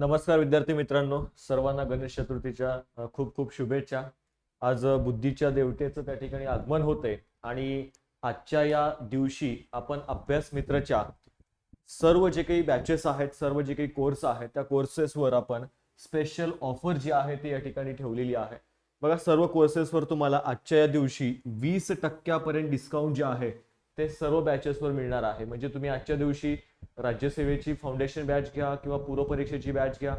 नमस्कार विद्यार्थी मित्रांनो सर्वांना गणेश चतुर्थीच्या खूप खूप शुभेच्छा. आज बुद्धीच्या देवतेचं त्या ठिकाणी आगमन होते आणि आजच्या या दिवशी आपण अभ्यास मित्रच्या सर्व जे काही बॅचेस आहेत सर्व जे काही कोर्स आहेत त्या कोर्सेसवर आपण स्पेशल ऑफर जी आहे ती या ठिकाणी ठेवलेली आहे. बघा सर्व कोर्सेसवर तुम्हाला आजच्या या दिवशी वीस टक्क्यापर्यंत डिस्काउंट जे आहे ते सर्व बॅचेसवर मिळणार आहे. म्हणजे तुम्ही आजच्या दिवशी राज्यसेवेची फाउंडेशन बॅच घ्या किंवा पूर्व परीक्षेची बॅच घ्या.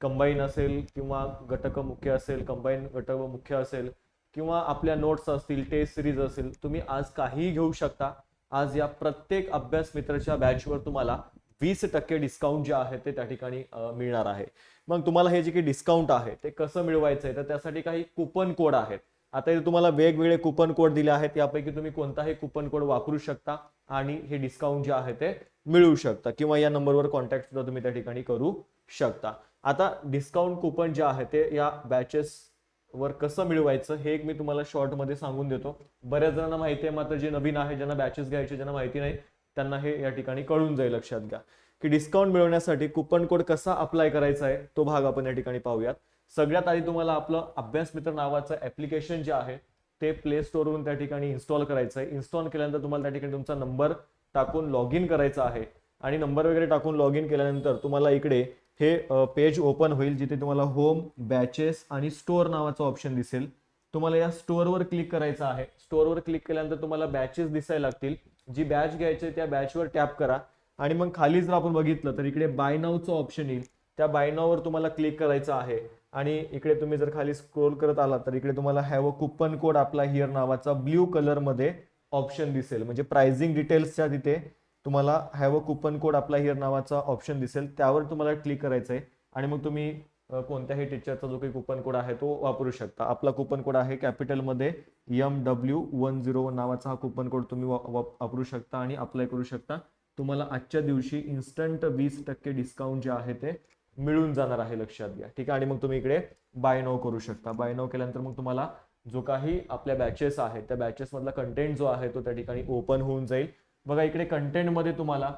कंबाईन असेल किंवा घटक मुख्य असेल कंबाईन घटक मुख्य असेल किंवा आपल्या नोट्स असतील टेस्ट सिरीज असेल तुम्ही आज काहीही घेऊ शकता. आज या प्रत्येक अभ्यास मित्राच्या बॅचवर तुम्हाला वीस टक्के डिस्काउंट जे आहे ते त्या ठिकाणी मिळणार आहे. मग तुम्हाला हे जे काही डिस्काउंट आहे ते कसं मिळवायचं आहे तर त्यासाठी काही कुपन कोड आहेत. आता इथे तुम्हाला वेगवेगळे कुपन कोड दिले आहेत. यापैकी तुम्ही कोणताही कुपन कोड वापरू शकता आणि हे डिस्काउंट जे आहे ते मिळवू शकता किंवा या नंबरवर कॉन्टॅक्ट सुद्धा तुम्ही त्या ठिकाणी करू शकता. आता डिस्काउंट कुपन जे आहे ते या बॅचेस वर कसं मिळवायचं हे एक मी तुम्हाला शॉर्टमध्ये सांगून देतो. बऱ्याच जणांना माहिती आहे मात्र जे नवीन आहे ज्यांना बॅचेस घ्यायचे ज्यांना माहिती नाही त्यांना हे या ठिकाणी कळून जाईल लक्षात घ्या. की डिस्काउंट मिळवण्यासाठी कुपन कोड कसा अप्लाय करायचा आहे तो भाग आपण या ठिकाणी पाहूयात. सगळ्यात आधी तुम्हाला आपलं अभ्यास मित्र नावाचं ऍप्लिकेशन जे आहे ते प्ले स्टोरवरून त्या ठिकाणी इन्स्टॉल करायचं आहे. इन्स्टॉल केल्यानंतर तुम्हाला त्या ठिकाणी तुमचा नंबर टाकून लॉग इन करायचा आहे. आणि नंबर वगैरे टाकून लॉग इन केल्यानंतर तुम्हाला इकडे हे पेज ओपन होईल जिथे तुम्हाला होम बॅचेस आणि स्टोअर नावाचा ऑप्शन दिसेल. तुम्हाला या स्टोअरवर क्लिक करायचं आहे. स्टोअरवर क्लिक केल्यानंतर तुम्हाला बॅचेस दिसायला लागतील. जी बॅच घ्यायची त्या बॅचवर टॅप करा. आणि मग खाली जर आपण बघितलं तर इकडे बाय नावचं ऑप्शन येईल. त्या बाय नाववर तुम्हाला क्लिक करायचं आहे. आणि इकडे तुम्ही जर खाली स्क्रोल करत आला तर इकडे तुम्हाला हॅव अ कुपन कोड आपला हिअर नावाचा ब्ल्यू कलरमध्ये ऑप्शन दिसेल. म्हणजे प्राइसिंग डिटेल्सच्या तिथे तुम्हाला हॅव अ कुपन कोड आपला हिअर नावाचा ऑप्शन दिसेल. त्यावर तुम्हाला क्लिक करायचं आहे आणि मग तुम्ही कोणत्याही टीचरचा जो काही कुपन कोड आहे तो वापरू शकता. आपला कुपन कोड आहे कॅपिटलमध्ये M W one zero one नावाचा हा कुपन कोड तुम्ही वापरू शकता आणि अप्लाय करू शकता. तुम्हाला आजच्या दिवशी इन्स्टंट वीस टक्के डिस्काउंट जे आहे ते मिळून जाणार आहे लक्षात घ्या. ठीक आहे? आणि मग तुम्ही इकडे बाय नो करू शकता. बाय नो केल्यानंतर मग तुम्हाला जो काही आपल्या बॅचेस आहेत त्या बॅचेस मधला कंटेंट जो आहे तो त्या ठिकाणी ओपन होऊन जाईल. बघा इकडे कंटेंटमध्ये तुम्हाला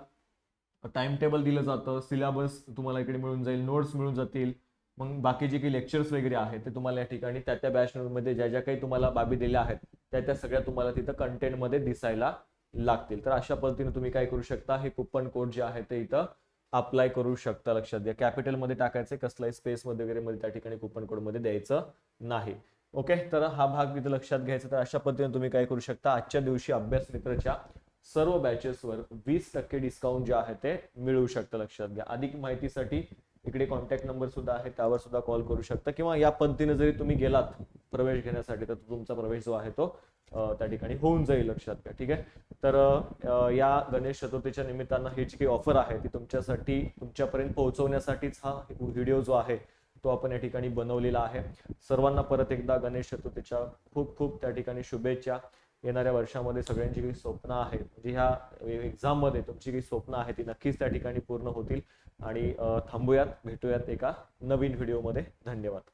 टाइम टेबल दिलं जातं. सिलेबस तुम्हाला इकडे मिळून जाईल. नोट्स मिळून जातील. मग बाकी जे काही लेक्चर्स वगैरे आहेत ते तुम्हाला या ठिकाणी त्या त्या बॅच मध्ये ज्या ज्या काही तुम्हाला बाबी दिल्या आहेत त्या त्या सगळ्या तुम्हाला तिथं कंटेंटमध्ये दिसायला लागतील. तर अशा पद्धतीने तुम्ही काय करू शकता? हे कुपन कोड जे आहे ते इथं अप्लाय करू शकता लक्षात घ्या. कॅपिटलमध्ये टाकायचे कसलाही स्पेस मध्ये वगैरे मध्ये त्या ठिकाणी कुपन कोडमध्ये द्यायचं नाही. ओके तर हा भाग इथं लक्षात घ्यायचा तर अशा पद्धतीने तुम्ही काय करू शकता आजच्या दिवशी अभ्यास मित्रच्या सर्व बॅचेसवर वीस टक्के डिस्काउंट जे आहे ते मिळू शकतं लक्षात घ्या. अधिक माहितीसाठी इकडे कॉन्टॅक्ट नंबर सुद्धा आहे त्यावर सुद्धा कॉल करू शकता. किंवा या पद्धतीने जरी तुम्ही गेलात प्रवेश घेण्यासाठी तर तुमचा प्रवेश जो आहे तो त्या ठिकाणी होऊन जाईल लक्षात घ्या ठीक आहे? तर या गणेश चतुर्थीच्या निमित्तानं ही जी काही ऑफर आहे ती तुमच्यासाठी तुमच्यापर्यंत पोहोचवण्यासाठीच हा व्हिडिओ जो आहे तो आपण या ठिकाणी बनवलेला आहे. सर्वांना परत एकदा गणेश चतुर्थीच्या खूप खूप त्या ठिकाणी शुभेच्छा. येणाऱ्या वर्षामध्ये सगळ्यांची काही स्वप्न आहेत म्हणजे ह्या एक्झाममध्ये तुमची काही स्वप्न आहे ती नक्कीच त्या ठिकाणी पूर्ण होतील. आणि थांबूयात भेटूयात एका नवीन व्हिडिओमध्ये धन्यवाद.